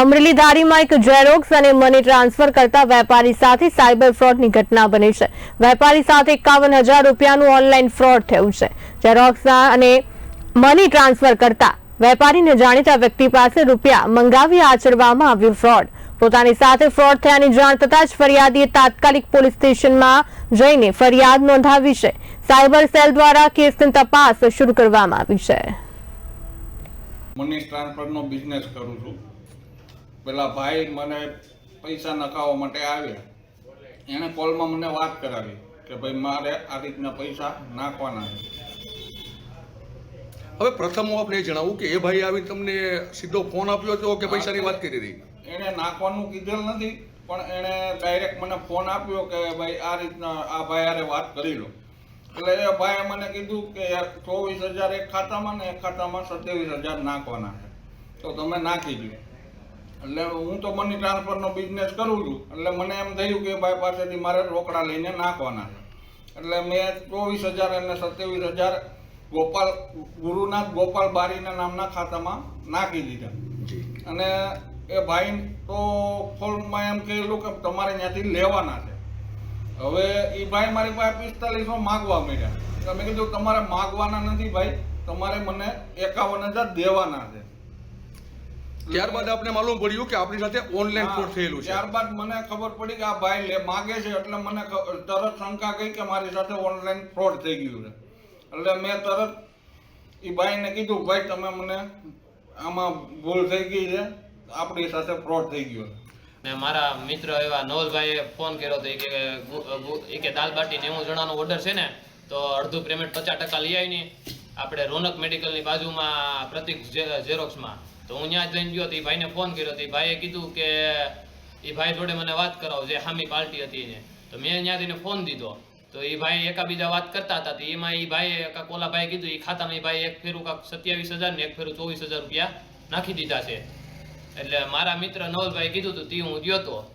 અમરેલી ધારીમાં એક જેરોક્સ અને money transfer કરતા વેપારી સાથે સાયબર ફ્રોડની ઘટના બની છે. વેપારી સાથે એકાવન હજાર રૂપિયાનું ઓનલાઈન ફ્રોડ થયું છે. ઝેરોક્સના અને મની ટ્રાન્સફર કરતા વેપારીને જાણીતા વ્યક્તિ પાસે રૂપિયા મંગાવી આચરવામાં આવ્યું ફ્રોડ. પોતાની સાથે ફ્રોડ થયાની જાણ થતાં જ ફરિયાદીએ તાત્કાલિક પોલીસ સ્ટેશનમાં જઈને ફરિયાદ નોંધાવી છે. સાયબર સેલ દ્વારા કેસની તપાસ શરૂ કરવામાં આવી છે. મની ટ્રાન્સફરનો બિઝનેસ કરું છું. પેલા ભાઈ મને પૈસા નખાવવા માટે આવ્યા. એણે કોલમાં મને વાત કરાવી કે ભાઈ મારે આ રીતના પૈસા નાખવાના છે. હવે પ્રથમ હું આપણે જણાવું કે એ ભાઈ આવી તમને સીધો ફોન આપ્યો હતો કે પૈસાની વાત કરી હતી એણે નાખવાનું કીધેલ નથી પણ એણે ડાયરેક્ટ મને ફોન આપ્યો કે ભાઈ આ રીતના આ ભાઈ હારે વાત કરી લો. એટલે એ ભાઈએ મને કીધું કે ચોવીસ હજાર એક ખાતામાં ને એક ખાતામાં સત્યાવીસ હજાર નાખવાના છે. તો તમે નાખી દો એટલે હું તો મની ટ્રાન્સફરનો બિઝનેસ કરું છું. એટલે મને એમ થયું કે ભાઈ પાસેથી મારે રોકડા લઈને નાખવાના છે. એટલે મેં ચોવીસ હજાર અને સત્યાવીસ હજાર ગોપાલ ગુરુનાથ ગોપાલ બારીના નામના ખાતામાં નાખી દીધા. અને એ ભાઈ તો ફોનમાં એમ કહેલું કે તમારે ત્યાંથી લેવાના છે. હવે એ ભાઈ મારી પાસે પિસ્તાલીસો માગવા માંડ્યા. તમે કીધું તમારે માગવાના નથી ભાઈ. તમારે મને એકાવન હજાર દેવાના છે. ત્યારબાદ આપણે માલુમ પડ્યું કે આપણી સાથે ઓનલાઈન ફ્રોડ થયેલું છે. ત્યારબાદ મને ખબર પડી કે આ ભાઈ લે માગે છે એટલે મને તરત શંકા ગઈ કે મારી સાથે ઓનલાઈન ફ્રોડ થઈ ગયું છે. એટલે મેં તરત એ ભાઈને કીધું ભાઈ તમે મને આમાં ભૂલ થઈ ગઈ છે. આપણી સાથે ફ્રોડ થઈ ગયો ને મારા મિત્ર એવા નવલભાઈએ ફોન કર્યો હતો કે કે દાલ બાટી નેવું જણાનો ઓર્ડર છે ને તો અડધું પેમેન્ટ પચાસ ટકા લઈ આવીને આપણે રોનક મેડિકલની બાજુમાં પ્રતિક ઝે- ઝેરોક્સમાં. તો હું ત્યાં જ લઈને ગયો તો એ ભાઈને ફોન કર્યો તો એ ભાઈએ કીધું કે એ ભાઈ જોડે મને વાત કરાવો, જે હામી પાર્ટી હતી એને. તો મેં ત્યાંથી ફોન દીધો. તો એ ભાઈ એકાબીજા વાત કરતા હતા તો એમાં એ ભાઈએ કાંક ઓલા ભાઈ કીધું એ ખાતામાં એ ભાઈ એક ફેરું કાંક સત્યાવીસ હજાર ને એક ફેરું ચોવીસ હજાર રૂપિયા નાખી દીધા છે. એટલે મારા મિત્ર નવલભાઈ કીધું હતું તે હું ગયો તો.